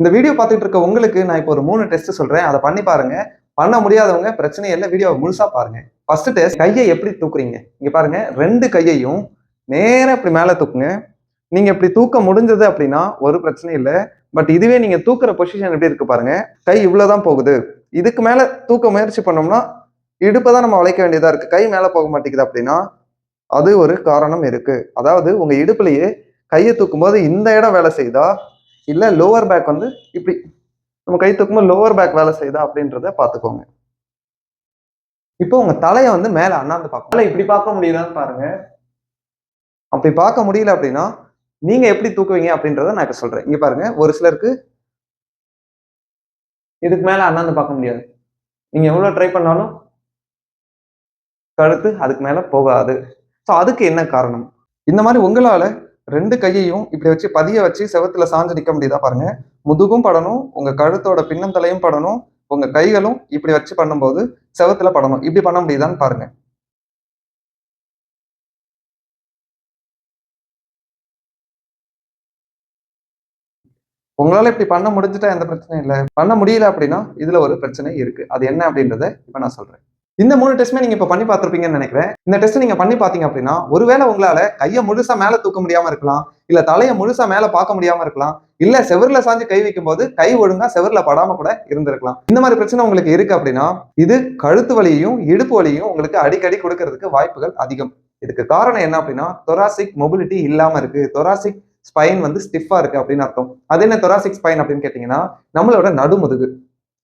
இந்த வீடியோ பார்த்துட்டு இருக்க உங்களுக்கு நான் இப்போ ஒரு மூணு டெஸ்ட் சொல்றேன். அதை பண்ணி பாருங்க. பண்ண முடியாதவங்க பிரச்சனை இல்லை. வீடியோவை முழுசா பாருங்க. ஃபர்ஸ்ட் டெஸ்ட் கையை எப்படி தூக்குறீங்க? இங்க பாருங்க. ரெண்டு கையையும் நேராக இப்படி மேலே தூக்குங்க. நீங்க இப்படி தூக்க முடிஞ்சது அப்படின்னா ஒரு பிரச்சனை இல்லை. பட் இதுவே நீங்க தூக்குற பொசிஷன் எப்படி இருக்கு பாருங்க. கை இவ்வளவுதான் போகுது. இதுக்கு மேல தூக்க முயற்சி பண்ணோம்னா இடுப்பை தான் நம்ம வளைக்க வேண்டியதா இருக்கு. கை மேல போக மாட்டேங்குது அப்படின்னா அது ஒரு காரணம் இருக்கு. அதாவது உங்க இடுப்புலயே கையை தூக்கும்போது இந்த இடம் வேலை செய்தா இல்ல லோவர் பேக் வந்து இப்படி நம்ம கை தூக்கும்போது லோவர் பேக் வேலை செய்தா அப்படின்றத பாத்துக்கோங்க இப்போ உங்க தலையை வந்து மேல அண்ணாந்து பார்க்கணும். தலை இப்படி பார்க்க முடியுதான்னு பாருங்க. அப்படி பார்க்க முடியல அப்படின்னா நீங்க எப்படி தூக்குவீங்க அப்படின்றத நான் இப்ப சொல்றேன். இங்க பாருங்க ஒரு சிலருக்கு இதுக்கு மேல அண்ணாந்து பார்க்க முடியாது. நீங்க எவ்வளவு ட்ரை பண்ணாலும் கழுத்து அதுக்கு மேல போகாது. ஸோ அதுக்கு என்ன காரணம்? இந்த மாதிரி உங்களால ரெண்டு கையையும் இப்படி வச்சு பதிய வச்சு செவத்துல சாஞ்சு நிக்க முடியுதா பாருங்க. முதுகும் படணும் உங்க கழுத்தோட பின்னந்தலையும் படணும் உங்க கைகளும் இப்படி வச்சு பண்ணும்போது செவத்துல படணும். இப்படி பண்ண முடியுதான்னு பாருங்க. உங்களால இப்படி பண்ண முடிஞ்சுட்டா எந்த பிரச்சனையும் இல்லை. பண்ண முடியல அப்படின்னா இதுல ஒரு பிரச்சனை இருக்கு. அது என்ன அப்படின்றத இப்ப நான் சொல்றேன். இந்த மூணு டெஸ்ட்மே நீங்க இப்ப பண்ணி பார்த்திருப்பீங்கன்னு நினைக்கிறேன். இந்த டெஸ்ட் நீங்க பண்ணி பாத்தீங்க அப்படின்னா ஒருவேளை உங்களால கையை முழுசா மேல தூக்க முடியாம இருக்கலாம் இல்ல தலையை முழுசா மேல பார்க்க முடியாம இருக்கலாம் இல்ல செவர்ல சாஞ்சு கை வைக்கும் போது கை ஒழுங்கா செவர்ல படாம கூட இருந்திருக்கலாம். இந்த மாதிரி பிரச்சனை உங்களுக்கு இருக்கு அப்படின்னா இது கழுத்து வலியையும் இடுப்பு வலியையும் உங்களுக்கு அடிக்கடி கொடுக்கறதுக்கு வாய்ப்புகள் அதிகம். இதுக்கு காரணம் என்ன அப்படின்னா தொராசிக் மொபிலிட்டி இல்லாம இருக்கு. தொராசிக் ஸ்பைன் வந்து ஸ்டிஃபா இருக்கு அப்படின்னு அர்த்தம். அது என்ன தொராசிக் ஸ்பைன் அப்படின்னு கேட்டீங்கன்னா நம்மளோட நடுமுதுகு.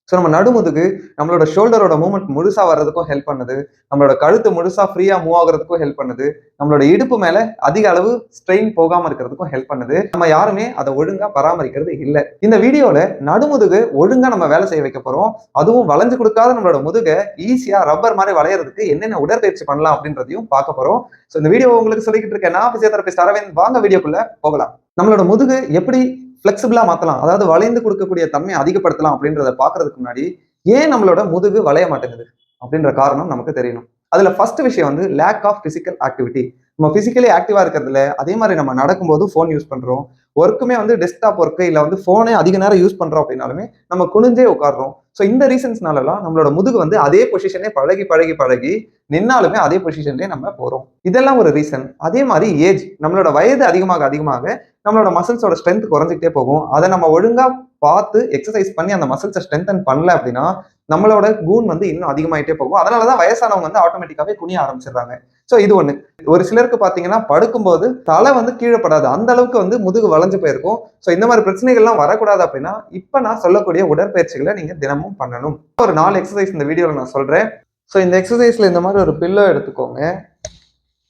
ஸோ நம்ம நடுமுதுகு நம்மளோட ஷோல்டரோட மூவ்மெண்ட் முழுசா வர்றதுக்கும் ஹெல்ப் பண்ணுது. நம்மளோட கழுத்து முழுசா ஃப்ரீயா மூவ் ஆகுறதுக்கும் ஹெல்ப் பண்ணுது. நம்மளோட இடுப்பு மேல அதிக அளவு ஸ்ட்ரெயின் போகாம இருக்கிறதுக்கும் ஹெல்ப் பண்ணுது. நம்ம யாருமே அதை ஒழுங்கா பராமரிக்கிறது இல்லை. இந்த வீடியோல நடுமுதுகு ஒழுங்கா நம்ம வேலை செய்ய வைக்க போறோம். அதுவும் வளைஞ்சு கொடுக்காத நம்மளோட முதுகை ஈஸியா ரப்பர் மாதிரி வளையறதுக்கு என்னென்ன உடற்பயிற்சி பண்ணலாம் அப்படின்றதையும் பார்க்க போறோம். ஸோ இந்த வீடியோ உங்களுக்கு சொல்லிக்கிட்டு இருக்கேன். நான் பிசியோதெரபிஸ்ட் அரவிந்த். வாங்க வீடியோக்குள்ள போகலாம். நம்மளோட முதுகு எப்படி ஃப்ளெக்சிபிளாக மாற்றலாம் அதாவது வளைந்து கொடுக்கக்கூடிய தன்மையை அதிகப்படுத்தலாம் அப்படின்றத பார்க்கறதுக்கு முன்னாடி ஏன் நம்மளோட முதுகு வளைய மாட்டேங்குது அப்படின்ற காரணம் நமக்கு தெரியணும். அதில் ஃபர்ஸ்ட் விஷயம் வந்து லேக் ஆஃப் ஃபிசிக்கல் ஆக்டிவிட்டி நம்ம ஃபிசிக்கலி ஆக்டிவாக இருக்கிறதுல அதே மாதிரி நம்ம நடக்கும்போது ஃபோன் யூஸ் பண்ணுறோம் ஒர்க்குமே வந்து டெஸ்க்டாப் ஒர்க்கு இல்லை வந்து ஃபோனே அதிக நேரம் யூஸ் பண்ணுறோம் அப்படின்னாலுமே நம்ம குனிஞ்சே உட்காடுறோம் ஸோ இந்த ரீசன்ஸ்னாலலாம் நம்மளோட முதுகு வந்து அதே பொசிஷனே பழகி பழகி பழகி நின்னாலுமே அதே பொசிஷன்லேயே நம்ம போகிறோம் இதெல்லாம் ஒரு ரீசன் அதே மாதிரி ஏஜ் நம்மளோட வயது அதிகமாக அதிகமாக நம்மளோட மசில்ஸோட ஸ்ட்ரென்த் குறைஞ்சிக்கிட்டே போகும். அதை நம்ம ஒழுங்காக பார்த்து எக்ஸசைஸ் பண்ணி அந்த மசில்ஸை ஸ்ட்ரென்தன் பண்ணல அப்படின்னா நம்மளோட கூன் வந்து இன்னும் அதிகமாயிட்டே போகும். அதனால தான் வயசானவங்க வந்து ஆட்டோமேட்டிக்காவே குனிய ஆரம்பிச்சிடுறாங்க. ஸோ இது ஒன்று ஒரு சிலருக்கு பார்த்தீங்கன்னா படுக்கும்போது தலை வந்து கீழே படாது அந்த அளவுக்கு வந்து முதுகு வளைஞ்சு போயிருக்கும். ஸோ இந்த மாதிரி பிரச்சனைகள்லாம் வரக்கூடாது அப்படின்னா இப்போ நான் சொல்லக்கூடிய உடற்பயிற்சிகளை நீங்கள் தினமும் பண்ணணும். ஒரு நாலு எக்ஸசைஸ் இந்த வீடியோவில் நான் சொல்கிறேன் ஸோ இந்த எக்ஸசைஸில் இந்த மாதிரி ஒரு பில்லோ எடுத்துக்கோங்க.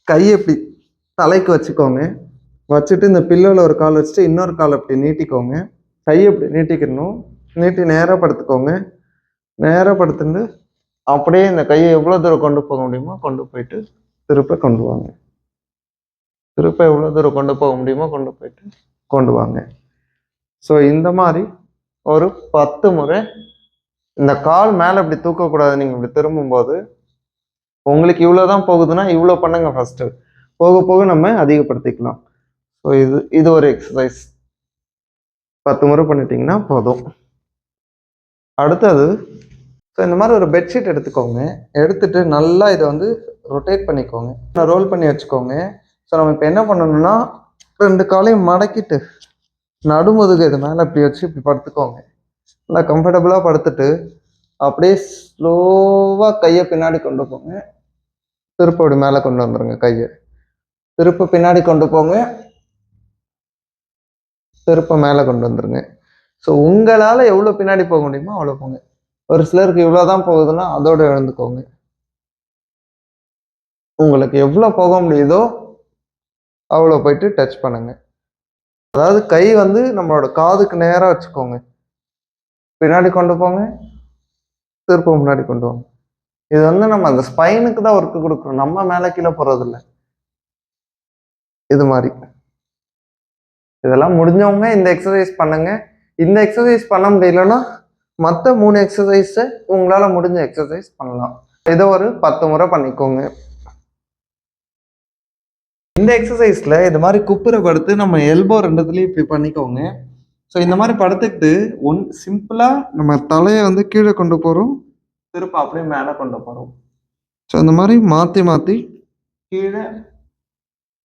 கையை இப்படி தலைக்கு வச்சுக்கோங்க. வச்சுட்டு இந்த பில்லோவில் ஒரு கால் வச்சுட்டு இன்னொரு கால் அப்படி நீட்டிக்கோங்க. கையை இப்படி நீட்டிக்கணும். நீட்டி நேராக படுத்துக்கோங்க. நேராக படுத்துட்டு அப்படியே இந்த கையை எவ்வளோ தூரம் கொண்டு போக முடியுமோ கொண்டு போயிட்டு திருப்ப கொண்டு வாங்க. திருப்ப எவ்வளோ தூரம் கொண்டு போக முடியுமோ கொண்டு போயிட்டு கொண்டு வாங்க. ஸோ இந்த மாதிரி ஒரு பத்து முறை இந்த கால் மேலே இப்படி தூக்கக்கூடாது நீங்கள் இப்படி திரும்பும்போது உங்களுக்கு இவ்வளோ தான் போகுதுன்னா இவ்வளோ பண்ணுங்க ஃபஸ்ட்டு போக போக நம்ம அதிகப்படுத்திக்கலாம். ஸோ இது இது ஒரு எக்ஸசைஸ் பத்து முறை பண்ணிட்டீங்கன்னா போதும். அடுத்தது ஸோ இந்த மாதிரி ஒரு பெட்ஷீட் எடுத்துக்கோங்க. எடுத்துட்டு நல்லா இதை வந்து ரொட்டேட் பண்ணிக்கோங்க. ரோல் பண்ணி வச்சுக்கோங்க. ஸோ நம்ம இப்போ என்ன பண்ணணும்னா ரெண்டு காலையும் மடக்கிட்டு நடுமுதுகு இது மேலே இப்படி வச்சு இப்படி படுத்துக்கோங்க. நல்லா கம்ஃபர்டபுளாக படுத்துட்டு அப்படியே ஸ்லோவாக கையை பின்னாடி கொண்டு போங்க. திருப்ப அப்படி மேலே கொண்டு வந்துடுங்க கையை. திருப்ப பின்னாடி கொண்டு போங்க. செருப்பை மேலே கொண்டு வந்துருங்க. ஸோ உங்களால் எவ்வளோ பின்னாடி போக முடியுமோ அவ்வளோ போங்க. ஒரு சிலருக்கு இவ்வளோ தான் போகுதுன்னா அதோடு எழுந்துக்கோங்க. உங்களுக்கு எவ்வளோ போக முடியுதோ அவ்வளோ போயிட்டு டச் பண்ணுங்க. அதாவது கை வந்து நம்மளோட காதுக்கு நேராக வச்சுக்கோங்க. பின்னாடி கொண்டு போங்க. திருப்ப முன்னாடி கொண்டு வாங்க. இது வந்து நம்ம அந்த ஸ்பைனுக்கு தான் ஒர்க்கு கொடுக்குறோம். நம்ம மேலே கீழே போகிறதில்ல இது மாதிரி. இதெல்லாம் முடிஞ்சவங்க இந்த எக்ஸசைஸ் பண்ணுங்க. இந்த எக்ஸசைஸ் பண்ண முடியலன்னா மற்ற மூணு எக்ஸசைஸை உங்களால் முடிஞ்ச எக்ஸசைஸ் பண்ணலாம். இதை ஒரு பத்து முறை பண்ணிக்கோங்க. இந்த எக்ஸசைஸில் இது மாதிரி குப்புரை படுத்து நம்ம எல்போ ரெண்டுத்துலேயும் இப்படி பண்ணிக்கோங்க. ஸோ இந்த மாதிரி படுத்துக்கிட்டு ஒன் சிம்பிளாக நம்ம தலையை வந்து கீழே கொண்டு போகிறோம் திருப்ப அப்படியே மேலே கொண்டு போகிறோம் ஸோ இந்த மாதிரி மாற்றி மாற்றி கீழே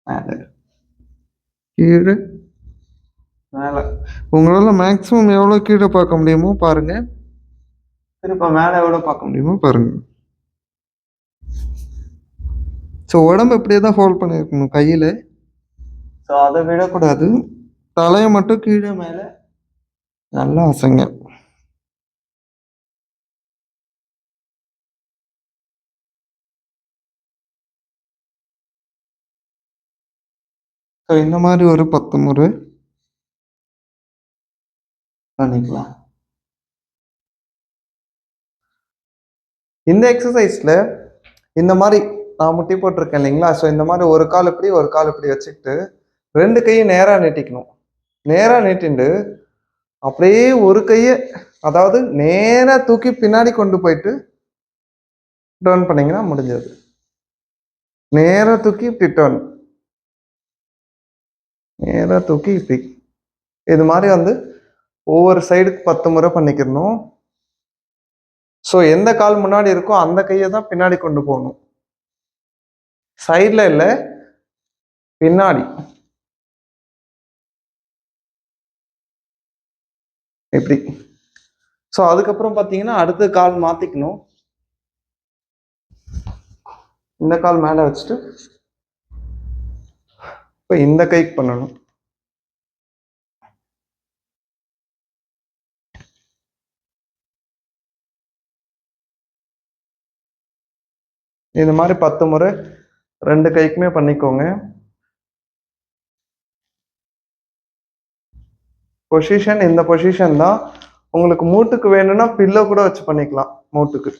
மேலே. கீழே மேலே. உங்களால் மேக்ஸிமம் எவ்வளோ கீழே பார்க்க முடியுமோ பாருங்கள் திருப்ப மேலே எவ்வளோ பார்க்க முடியுமோ பாருங்கள் ஸோ உடம்பு இப்படியே தான் ஃபோல்ட் பண்ணியிருக்கணும் கையில். ஸோ அதை விடக்கூடாது. தலையை மட்டும் கீழே மேலே. நல்லா அசைங்க. ஸோ இந்த மாதிரி ஒரு பத்து முறை. பண்ணிக்கலாம். இந்த எக்ஸசைஸில் இந்த மாதிரி நான் முட்டி போட்டிருக்கேன் இல்லைங்களா? ஸோ இந்த மாதிரி ஒரு கால் இப்படி ஒரு கால் இப்படி வச்சுக்கிட்டு ரெண்டு கையும் நேராக நீட்டிக்கணும். நேராக நீட்டிண்டு அப்படியே ஒரு கையை அதாவது நேராக தூக்கி பின்னாடி கொண்டு போயிட்டு டர்ன் பண்ணிங்கன்னா முடிஞ்சது. நேராக தூக்கி இப்படி டர்ன் நேராக தூக்கி இப்படி. இது மாதிரி வந்து ஒவ்வொரு சைடுக்கு பத்து முறை பண்ணிக்கிறணும். ஸோ எந்த கால் முன்னாடி இருக்கோ அந்த கையை தான் பின்னாடி கொண்டு போகணும். சைடில் இல்லை பின்னாடி. இப்படி. ஸோ அதுக்கப்புறம் பார்த்தீங்கன்னா அடுத்த கால் மாற்றிக்கணும் இந்த கால் மேலே வச்சுட்டு இப்போ இந்த கைக்கு பண்ணணும். இது மாதிரி பத்து முறை ரெண்டு கைக்குமே பண்ணிக்கோங்க. பொசிஷன் இந்த பொசிஷன் தான். உங்களுக்கு மூட்டுக்கு வேணும்னா பில்லோ கூட வச்சு பண்ணிக்கலாம் மூட்டுக்கு.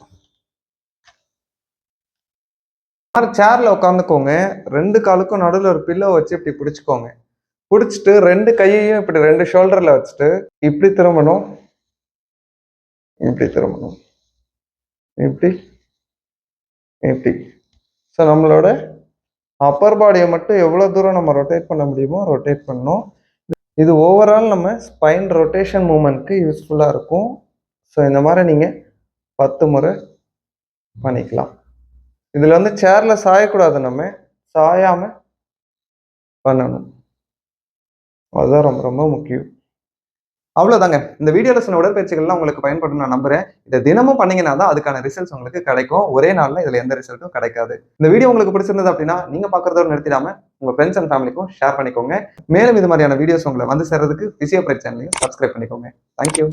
சேர்ல உட்காந்துக்கோங்க. ரெண்டு காலுக்கும் நடுவில் ஒரு பில்லோ வச்சு இப்படி பிடிச்சிக்கோங்க. பிடிச்சிட்டு ரெண்டு கையையும் இப்படி ரெண்டு ஷோல்டர்ல வச்சுட்டு இப்படி திரும்பணும். இப்படி திரும்பணும். இப்படி. இப்படி ஸோ நம்மளோட அப்பர் பாடியை மட்டும் எவ்வளோ தூரம் நம்ம ரொட்டேட் பண்ண முடியுமோ ரொட்டேட் பண்ணணும். இது ஓவரால் நம்ம ஸ்பைன் ரொட்டேஷன் மூமெண்ட்க்கு யூஸ்ஃபுல்லாக இருக்கும். ஸோ இந்த மாதிரி நீங்கள் பத்து முறை பண்ணிக்கலாம். இதில் வந்து சேரில் சாயக்கூடாது நம்ம. சாயாமல் பண்ணணும். அதுதான் ரொம்ப ரொம்ப முக்கியம். அவ்வளோதாங்க இந்த வீடியோவில் சொன்ன உடற்பயிற்சிகள்லாம் உங்களுக்கு பயன்படும் நான் நம்புறேன். இதை தினமும் பண்ணீங்கன்னா தான் அதுக்கான ரிசல்ட்ஸ் உங்களுக்கு கிடைக்கும். ஒரே நாளில் இதில் எந்த ரிசல்ட்டும் கிடைக்காது. இந்த வீடியோ உங்களுக்கு பிடிச்சிருந்தது அப்படின்னா நீங்கள் பார்க்குறதோட நிறுத்திடாம உங்கள் ஃப்ரெண்ட்ஸ் அண்ட் ஃபேமிலிக்கும் ஷேர் பண்ணிக்கோங்க. மேலும் இது மாதிரியான வீடியோஸ் உங்களை வந்து சேர்றதுக்கு பிசியோ பிரைட் சேனலையும் சப்ஸ்கிரைப் பண்ணிக்கோங்க தேங்க்யூ